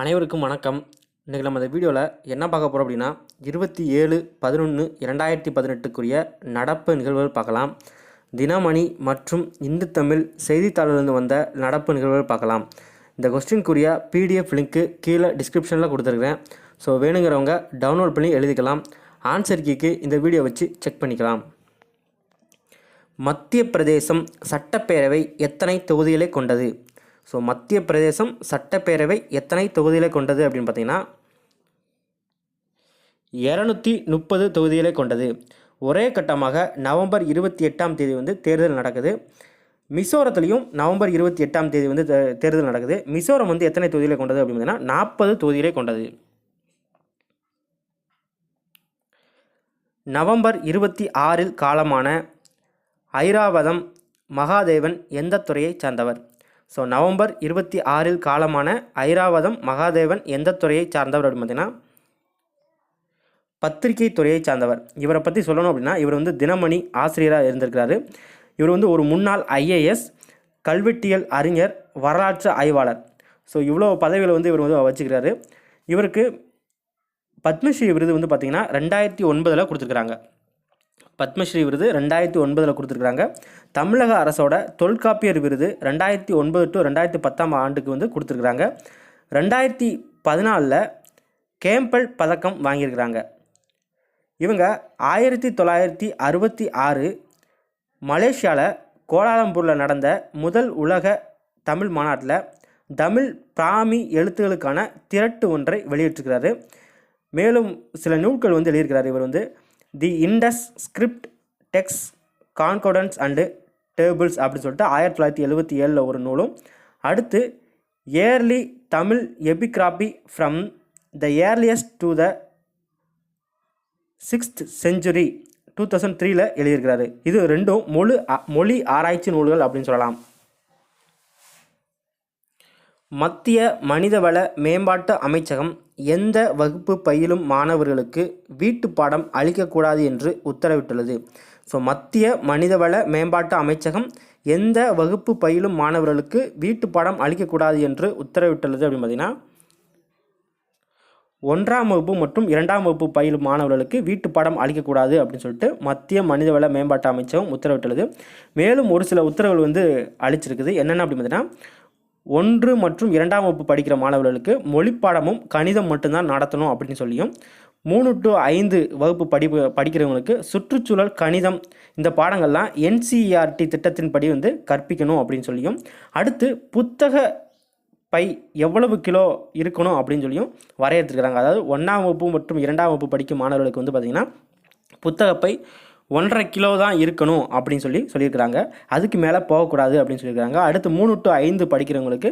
அனைவருக்கும் வணக்கம். இன்றைக்கி நம்ம இந்த வீடியோவில் என்ன பார்க்க போகிறோம் அப்படின்னா இருபத்தி ஏழு பதினொன்று இரண்டாயிரத்தி பதினெட்டுக்குரிய நடப்பு நிகழ்வுகள் பார்க்கலாம். தினமணி மற்றும் இந்து தமிழ் செய்தித்தாளிலிருந்து வந்த நடப்பு நிகழ்வுகள் பார்க்கலாம். இந்த கொஸ்டின்குரிய பிடிஎஃப் லிங்க்கு கீழே டிஸ்கிரிப்ஷனில் கொடுத்துருக்குறேன். ஸோ வேணுங்கிறவங்க டவுன்லோட் பண்ணி எழுதிக்கலாம். ஆன்சர் கீக்கு இந்த வீடியோ வச்சு செக் பண்ணிக்கலாம். மத்திய பிரதேசம் சட்டப்பேரவை எத்தனை தொகுதிகளை கொண்டது? ஸோ மத்திய பிரதேசம் சட்டப்பேரவை எத்தனை தொகுதிகளை கொண்டது அப்படின்னு பார்த்தீங்கன்னா இரநூத்தி முப்பது தொகுதிகளை கொண்டது. ஒரே கட்டமாக நவம்பர் இருபத்தி எட்டாம் தேதி வந்து தேர்தல் நடக்குது. மிசோரத்துலேயும் நவம்பர் இருபத்தி எட்டாம் தேதி வந்து தே- தேர்தல் நடக்குது. மிசோரம் வந்து எத்தனை தொகுதிகளை கொண்டது அப்படின்னு பார்த்தீங்கன்னா நாற்பது தொகுதிகளை கொண்டது. நவம்பர் இருபத்தி ஆறில் காலமான ஐராவதம் மகாதேவன் எந்த துறையைச் சார்ந்தவர்? ஸோ நவம்பர் இருபத்தி ஆறில் காலமான ஐராவதம் மகாதேவன் எந்த துறையை சார்ந்தவர் அப்படின்னு பார்த்தீங்கன்னா பத்திரிகை துறையை சார்ந்தவர். இவரை பற்றி சொல்லணும் அப்படின்னா இவர் வந்து தினமணி ஆசிரியராக இருந்திருக்கிறாரு. இவர் வந்து ஒரு முன்னாள் ஐஏஎஸ் கல்வெட்டியல் அறிஞர் வரலாற்று ஆய்வாளர். ஸோ இவ்வளோ பதவிகளை வந்து இவர் வந்து வச்சுக்கிறாரு. இவருக்கு பத்மஸ்ரீ விருது வந்து பார்த்திங்கன்னா ரெண்டாயிரத்தி ஒன்பதில் கொடுத்துருக்குறாங்க. பத்மஸ்ரீ விருது ரெண்டாயிரத்தி ஒன்பதில் கொடுத்துருக்குறாங்க. தமிழக அரசோட தொல்காப்பியர் விருது ரெண்டாயிரத்தி ஒன்பது டு ரெண்டாயிரத்தி பத்தாம் ஆண்டுக்கு வந்து கொடுத்துருக்குறாங்க. ரெண்டாயிரத்தி பதினாலில் கேம்பல் பதக்கம் வாங்கியிருக்கிறாங்க. இவங்க ஆயிரத்தி தொள்ளாயிரத்தி அறுபத்தி ஆறு மலேசியாவில் கோலாலம்பூரில் நடந்த முதல் உலக தமிழ் மாநாட்டில் தமிழ் பிராமி எழுத்துக்களுக்கான திரட்டு ஒன்றை வெளியிட்டிருக்கிறாரு. மேலும் சில நூல்கள் வந்து எழுதியிருக்கிறார் இவர் வந்து. The Indus script texts concordance and tables அப்படின்னு சொல்லிட்டு ஆயிரத்தி தொள்ளாயிரத்தி எழுபத்தி ஏழில் ஒரு நூலும். அடுத்து early Tamil epigraphy from the earliest to the sixth century two thousand த்ரீல எழுதியிருக்கிறாரு. இது ரெண்டும் மொழி மொழி ஆராய்ச்சி நூல்கள் அப்படின்னு சொல்லலாம். மத்திய மனிதவள மேம்பாட்டு அமைச்சகம் எந்த வகுப்பு பயிலும் மாணவர்களுக்கு வீட்டு பாடம் அளிக்கக்கூடாது என்று உத்தரவிட்டுள்ளது. ஸோ மத்திய மனிதவள மேம்பாட்டு அமைச்சகம் எந்த வகுப்பு பயிலும் மாணவர்களுக்கு வீட்டு பாடம் அளிக்கக்கூடாது என்று உத்தரவிட்டுள்ளது அப்படின்னு பார்த்தீங்கன்னா ஒன்றாம் வகுப்பு மற்றும் இரண்டாம் வகுப்பு பயிலும் மாணவர்களுக்கு வீட்டு பாடம் அளிக்கக்கூடாது அப்படின்னு சொல்லிட்டு மத்திய மனிதவள மேம்பாட்டு அமைச்சகம் உத்தரவிட்டுள்ளது. மேலும் ஒரு சில உத்தரவுகள் வந்து அளிச்சிருக்குது. என்னென்ன அப்படின்னு பார்த்தீங்கன்னா ஒன்று மற்றும் இரண்டாம் வகுப்பு படிக்கிற மாணவர்களுக்கு மொழிப்பாடமும் கணிதம் மட்டும்தான் நடத்தணும் அப்படின்னு சொல்லியும் மூணு டு ஐந்து வகுப்பு படிப்பு படிக்கிறவங்களுக்கு சுற்றுச்சூழல் கணிதம் இந்த பாடங்கள்லாம் என்சிஇஆர்டி திட்டத்தின்படி வந்து கற்பிக்கணும் அப்படின்னு சொல்லியும் அடுத்து புத்தக பை எவ்வளவு கிலோ இருக்கணும் அப்படின்னு சொல்லியும் வரையறுத்துருக்குறாங்க அதாவது ஒன்றாம் வகுப்பு மற்றும் இரண்டாம் வகுப்பு படிக்கும் மாணவர்களுக்கு வந்து பார்த்திங்கன்னா புத்தகப்பை ஒன்றரை கிலோ தான் இருக்கணும் அப்படின்னு சொல்லி சொல்லியிருக்கிறாங்க. அதுக்கு மேலே போகக்கூடாது அப்படின்னு சொல்லியிருக்காங்க அடுத்து மூணு டு ஐந்து படிக்கிறவங்களுக்கு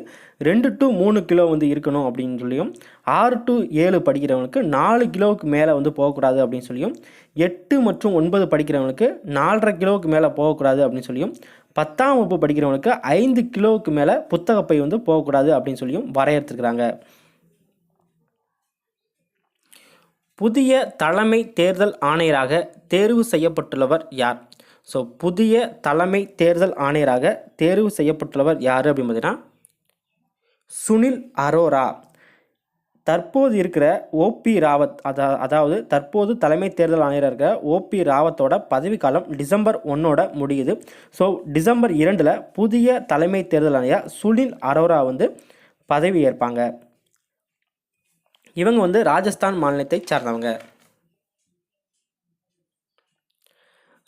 ரெண்டு டு மூணு கிலோ வந்து இருக்கணும் அப்படின்னு சொல்லியும் ஆறு டு ஏழு படிக்கிறவங்களுக்கு நாலு கிலோவுக்கு மேலே வந்து போகக்கூடாது அப்படின்னு சொல்லியும் எட்டு மற்றும் ஒன்பது படிக்கிறவங்களுக்கு நாலரை கிலோவுக்கு மேலே போகக்கூடாது அப்படின்னு சொல்லியும் பத்தாம் வகுப்பு படிக்கிறவங்களுக்கு ஐந்து கிலோவுக்கு மேலே புத்தகப்பை வந்து போகக்கூடாது அப்படின்னு சொல்லியும் வரையறுத்துருக்குறாங்க. புதிய தலைமை தேர்தல் ஆணையராக தேர்வு செய்யப்பட்டுள்ளவர் யார்? ஸோ புதிய தலைமை தேர்தல் ஆணையராக தேர்வு செய்யப்பட்டுள்ளவர் யார் அப்படின்னு பார்த்தீங்கன்னா சுனில் அரோரா. தற்போது இருக்கிற ஓபி ராவத் அதா அதாவது தற்போது தலைமை தேர்தல் ஆணையராக இருக்கிற ஓபி ராவத்தோட பதவிக்காலம் டிசம்பர் ஒன்னோட முடியுது. ஸோ டிசம்பர் இரண்டில் புதிய தலைமை தேர்தல் ஆணையர் சுனில் அரோரா வந்து பதவி ஏற்பாங்க இவங்க வந்து ராஜஸ்தான் மாநிலத்தை சார்ந்தவங்க.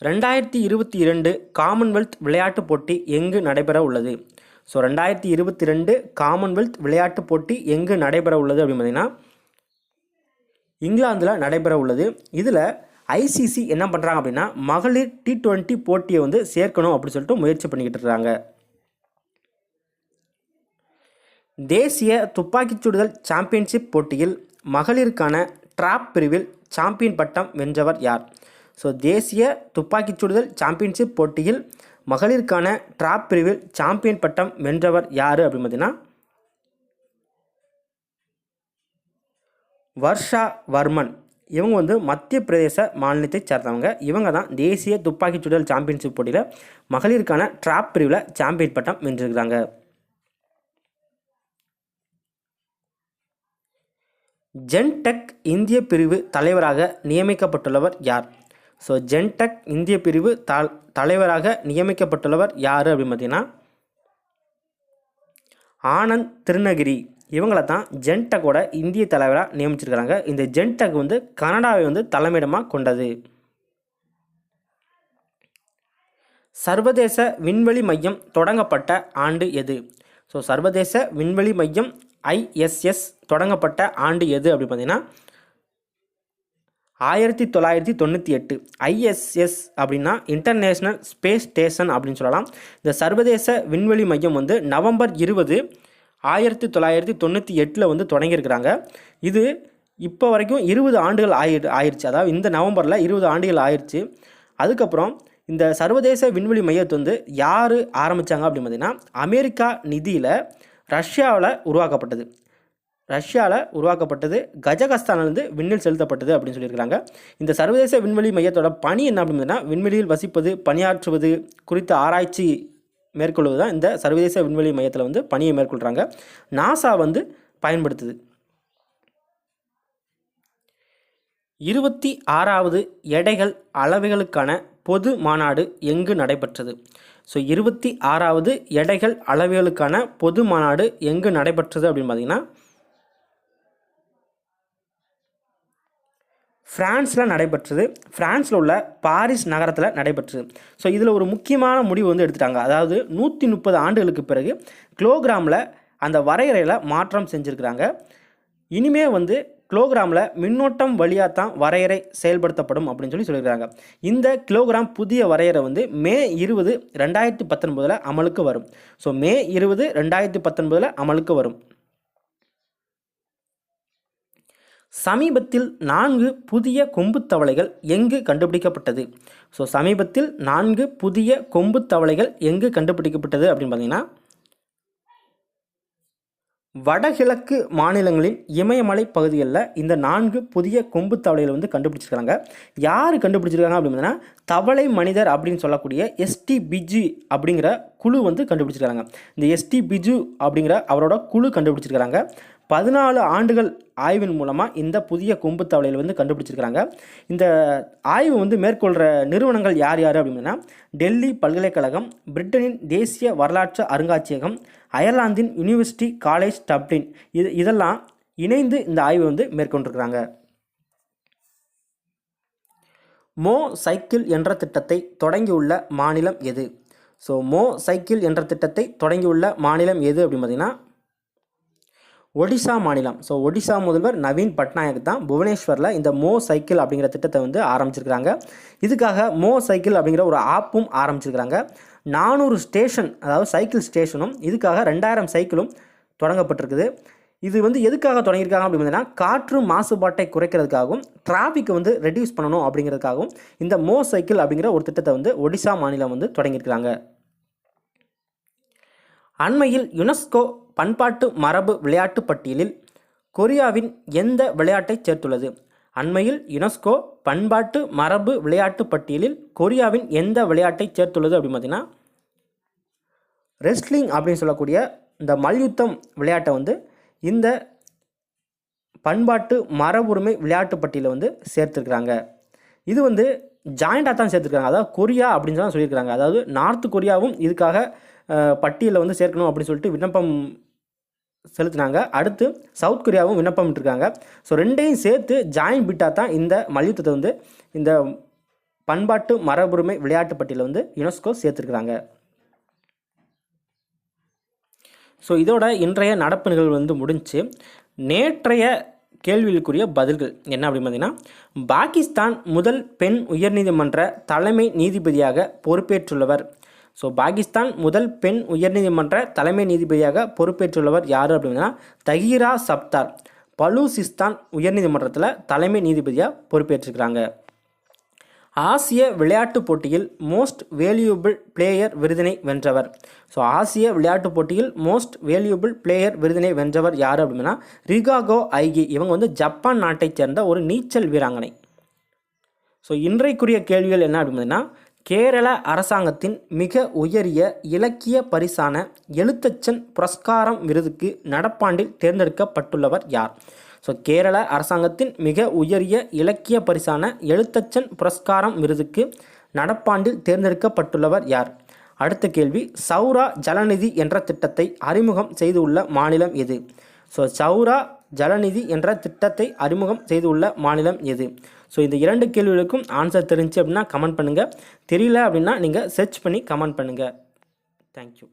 ரெண்டாயிரத்தி இருபத்தி இரண்டு காமன்வெல்த் விளையாட்டுப் போட்டி எங்கு நடைபெற உள்ளது? ஸோ ரெண்டாயிரத்தி இருபத்தி ரெண்டு காமன்வெல்த் விளையாட்டுப் போட்டி எங்கு நடைபெற உள்ளது அப்படின்னு பார்த்தீங்கன்னா இங்கிலாந்தில் நடைபெற உள்ளது. இதில் ஐசிசி என்ன பண்ணுறாங்க அப்படின்னா மகளிர் டி டுவெண்ட்டி போட்டியை வந்து சேர்க்கணும் அப்படின்னு சொல்லிட்டு முயற்சி பண்ணிக்கிட்டு இருக்காங்க. தேசிய துப்பாக்கிச் சுடுதல் சாம்பியன்ஷிப் போட்டியில் மகளிருக்கான ட்ராப் பிரிவில் சாம்பியன் பட்டம் வென்றவர் யார்? ஸோ தேசிய துப்பாக்கிச் சுடுதல் சாம்பியன்ஷிப் போட்டியில் மகளிருக்கான ட்ராப் பிரிவில் சாம்பியன் பட்டம் வென்றவர் யார் அப்படின்னு பார்த்தீங்கன்னா வர்ஷா வர்மன். இவங்க வந்து மத்திய பிரதேச மாநிலத்தை சேர்ந்தவங்க. இவங்க தான் தேசிய துப்பாக்கிச் சுடுதல் சாம்பியன்ஷிப் போட்டியில் மகளிருக்கான ட்ராப் பிரிவில் சாம்பியன் பட்டம் வென்றிருக்கிறாங்க. ஜென்டெக் இந்திய பிரிவு தலைவராக நியமிக்கப்பட்டுள்ளவர் யார்? ஸோ ஜென்டெக் இந்திய பிரிவு த தலைவராக நியமிக்கப்பட்டுள்ளவர் யார் அப்படின்னு பார்த்தீங்கன்னா ஆனந்த் திருநகிரி. இவங்களை தான் ஜென்டெக்கோட இந்திய தலைவராக நியமிச்சிருக்கிறாங்க. இந்த ஜென்டெக் வந்து கனடாவை வந்து தலைமையிடமாக கொண்டது. சர்வதேச விண்வெளி மையம் தொடங்கப்பட்ட ஆண்டு எது? ஸோ சர்வதேச விண்வெளி மையம் ஐஎஸ்எஸ் தொடங்கப்பட்ட ஆண்டு எது அப்படின்னு பார்த்தீங்கன்னா ஆயிரத்தி தொள்ளாயிரத்தி தொண்ணூற்றி எட்டு. ஐஎஸ்எஸ் அப்படின்னா இன்டர்நேஷ்னல் ஸ்பேஸ் ஸ்டேஷன் அப்படின்னு சொல்லலாம். இந்த சர்வதேச விண்வெளி மையம் வந்து நவம்பர் இருபது ஆயிரத்தி தொள்ளாயிரத்தி தொண்ணூற்றி எட்டில் வந்து தொடங்கியிருக்கிறாங்க. இது இப்போ வரைக்கும் இருபது ஆண்டுகள் ஆயி ஆயிடுச்சு அதாவது இந்த நவம்பரில் இருபது ஆண்டுகள் ஆயிடுச்சு அதுக்கப்புறம் இந்த சர்வதேச விண்வெளி மையத்தை வந்து யார் ஆரம்பித்தாங்க அப்படின்னு பார்த்தீங்கன்னா அமெரிக்கா நிதியில் ரஷ்யாவில் உருவாக்கப்பட்டது. ரஷ்யாவில் உருவாக்கப்பட்டது கஜகஸ்தானிலிருந்து விண்ணில் செலுத்தப்பட்டது அப்படின்னு சொல்லியிருக்கிறாங்க. இந்த சர்வதேச விண்வெளி மையத்தோட பணி என்ன அப்படின்னு விண்வெளியில் வசிப்பது பணியாற்றுவது குறித்த ஆராய்ச்சி மேற்கொள்வது தான் இந்த சர்வதேச விண்வெளி மையத்தில் வந்து பணியை மேற்கொள்கிறாங்க நாசா வந்து பயன்படுத்துது. இருபத்தி ஆறாவது எடைகள் அளவுகளுக்கான பொது மாநாடு எங்கு நடைபெற்றது? ஸோ இருபத்தி ஆறாவது எடைகள் அளவுகளுக்கான பொது மாநாடு எங்கு நடைபெற்றது அப்படின்னு பார்த்தீங்கன்னா ஃப்ரான்ஸில் நடைபெற்றது. ஃப்ரான்ஸில் உள்ள பாரிஸ் நகரத்தில் நடைபெற்றது. ஸோ இதில் ஒரு முக்கியமான முடிவு வந்து எடுத்துட்டாங்க. அதாவது நூற்றி முப்பது ஆண்டுகளுக்கு பிறகு கிலோகிராமில் அந்த வரையறையில் மாற்றம் செஞ்சுருக்கிறாங்க. இனிமே வந்து கிலோகிராமில் மின்னோட்டம் வழியாக தான் வரையறை செயல்படுத்தப்படும் அப்படின்னு சொல்லி சொல்லியிருக்காங்க. இந்த கிலோகிராம் புதிய வரையறை வந்து மே இருபது ரெண்டாயிரத்தி பத்தொன்பதில் அமலுக்கு வரும். ஸோ மே இருபது ரெண்டாயிரத்தி பத்தொன்பதில் அமலுக்கு வரும். சமீபத்தில் நான்கு புதிய கொம்புத் தவளைகள் எங்கு கண்டுபிடிக்கப்பட்டது? ஸோ சமீபத்தில் நான்கு புதிய கொம்புத் தவளைகள் எங்கு கண்டுபிடிக்கப்பட்டது அப்படின்னு பார்த்தீங்கன்னா வடகிழக்கு மாநிலங்களின் இமயமலை பகுதிகளில் இந்த நான்கு புதிய கொம்பு தவளைகளை வந்து கண்டுபிடிச்சிருக்காங்க. யார் கண்டுபிடிச்சிருக்காங்க அப்படின்னா தவளை மனிதர் அப்படின்னு சொல்லக்கூடிய எஸ்டி பிஜு அப்படிங்கிற குழு வந்து கண்டுபிடிச்சிருக்காங்க. இந்த எஸ்டி பிஜு அப்படிங்கிற அவரோட குழு கண்டுபிடிச்சிருக்காங்க. பதினாலு ஆண்டுகள் ஆய்வின் மூலமாக இந்த புதிய கொம்பு தவளையில் வந்து கண்டுபிடிச்சிருக்கிறாங்க. இந்த ஆய்வு வந்து மேற்கொள்கிற நிறுவனங்கள் யார் யார் அப்படின்னா டெல்லி பல்கலைக்கழகம் பிரிட்டனின் தேசிய வரலாற்று அருங்காட்சியகம் அயர்லாந்தின் யூனிவர்சிட்டி காலேஜ் டப்ளின். இது இதெல்லாம் இணைந்து இந்த ஆய்வை வந்து மேற்கொண்டிருக்கிறாங்க. மோ சைக்கிள் என்ற திட்டத்தை தொடங்கியுள்ள மாநிலம் எது? ஸோ மோ சைக்கிள் என்ற திட்டத்தை தொடங்கியுள்ள மாநிலம் எது அப்படின்னு பார்த்தீங்கன்னா ஒடிசா மாநிலம். ஸோ ஒடிசா முதல்வர் நவீன் பட்நாயக் தான் புவனேஸ்வரில் இந்த மோ சைக்கிள் அப்படிங்கிற திட்டத்தை வந்து ஆரம்பிச்சிருக்கிறாங்க. இதுக்காக மோ சைக்கிள் அப்படிங்கிற ஒரு ஆப்பும் ஆரம்பிச்சிருக்கிறாங்க. நானூறு ஸ்டேஷன் அதாவது சைக்கிள் ஸ்டேஷனும் இதுக்காக ரெண்டாயிரம் சைக்கிளும் தொடங்கப்பட்டிருக்குது. இது வந்து எதுக்காக தொடங்கியிருக்காங்க அப்படின்னு காற்று மாசுபாட்டை குறைக்கிறதுக்காகவும் டிராஃபிக்கை வந்து ரெடியூஸ் பண்ணணும் அப்படிங்கிறதுக்காகவும் இந்த மோ சைக்கிள் அப்படிங்கிற ஒரு திட்டத்தை வந்து ஒடிசா மாநிலம் வந்து தொடங்கியிருக்கிறாங்க. அண்மையில் யுனெஸ்கோ பண்பாட்டு மரபு விளையாட்டு பட்டியலில் கொரியாவின் எந்த விளையாட்டை சேர்த்துள்ளது? அண்மையில் யுனெஸ்கோ பண்பாட்டு மரபு விளையாட்டு பட்டியலில் கொரியாவின் எந்த விளையாட்டை சேர்த்துள்ளது அப்படின்னு பார்த்தீங்கன்னா ரெஸ்லிங் அப்படின்னு சொல்லக்கூடிய இந்த மல்யுத்தம் விளையாட்டை வந்து இந்த பண்பாட்டு மரபுரிமை விளையாட்டு பட்டியலில் வந்து சேர்த்துருக்குறாங்க. இது வந்து ஜாயிண்டாக தான் சேர்த்துருக்காங்க. அதாவது கொரியா அப்படின்னு தான் சொல்லியிருக்காங்க அதாவது நார்த் கொரியாவும் இதுக்காக பட்டியலில் வந்து சேர்க்கணும் அப்படின்னு சொல்லிட்டு விண்ணப்பம் செலுத்தினாங்க. அடுத்து சவுத் கொரியாவும் விண்ணப்பமிட்டுருக்காங்க ஸோ ரெண்டையும் சேர்த்து ஜாயின் பிட்டாக தான் இந்த மல்யுத்தத்தை வந்து இந்த பண்பாட்டு மரபுரிமை விளையாட்டு பட்டியலில் வந்து யுனெஸ்கோ சேர்த்துருக்குறாங்க. ஸோ இதோட இன்றைய நடப்பு நிகழ்வு வந்து முடிஞ்சு நேற்றைய கேள்விகளுக்குரிய பதில்கள். என்ன அப்படின்னு பார்த்தீங்கன்னா பாகிஸ்தான் முதல் பெண் உயர்நீதிமன்ற தலைமை நீதிபதியாக பொறுப்பேற்றுள்ளவர். ஸோ பாகிஸ்தான் முதல் பெண் உயர்நீதிமன்ற தலைமை நீதிபதியாக பொறுப்பேற்றுள்ளவர் யார் அப்படின்னா தஹீரா சப்தார். பலூசிஸ்தான் உயர்நீதிமன்றத்தில் தலைமை நீதிபதியாக பொறுப்பேற்றிருக்கிறாங்க. ஆசிய விளையாட்டுப் போட்டியில் மோஸ்ட் வேல்யூபிள் பிளேயர் விருதினை வென்றவர். ஸோ ஆசிய விளையாட்டுப் போட்டியில் மோஸ்ட் வேல்யூபிள் பிளேயர் விருதினை வென்றவர் யார் அப்படின்னா ரிகாகோ ஐகி. இவங்க வந்து ஜப்பான் நாட்டைச் சேர்ந்த ஒரு நீச்சல் வீராங்கனை. ஸோ இன்றைக்குரிய கேள்விகள் என்ன அப்படின்னா கேரள அரசாங்கத்தின் மிக உயரிய இலக்கிய பரிசான எழுத்தச்சன் புரஸ்காரம் விருதுக்கு நடப்பாண்டில் தேர்ந்தெடுக்கப்பட்டுள்ளவர் யார்? ஸோ கேரள அரசாங்கத்தின் மிக உயரிய இலக்கிய பரிசான எழுத்தச்சன் புரஸ்காரம் விருதுக்கு நடப்பாண்டில் தேர்ந்தெடுக்கப்பட்டுள்ளவர் யார்? அடுத்த கேள்வி சௌரா ஜலநிதி என்ற திட்டத்தை அறிமுகம் செய்துள்ள மாநிலம் எது? ஸோ சௌரா ஜலநிதி என்ற திட்டத்தை அறிமுகம் செய்துள்ள மாநிலம் எது? ஸோ இந்த இரண்டு கேள்விகளுக்கும் ஆன்சர் தெரிஞ்சு அப்படின்னா கமெண்ட் பண்ணுங்கள் தெரியல அப்படின்னா நீங்கள் சர்ச் பண்ணி கமெண்ட் பண்ணுங்கள் தேங்க்யூ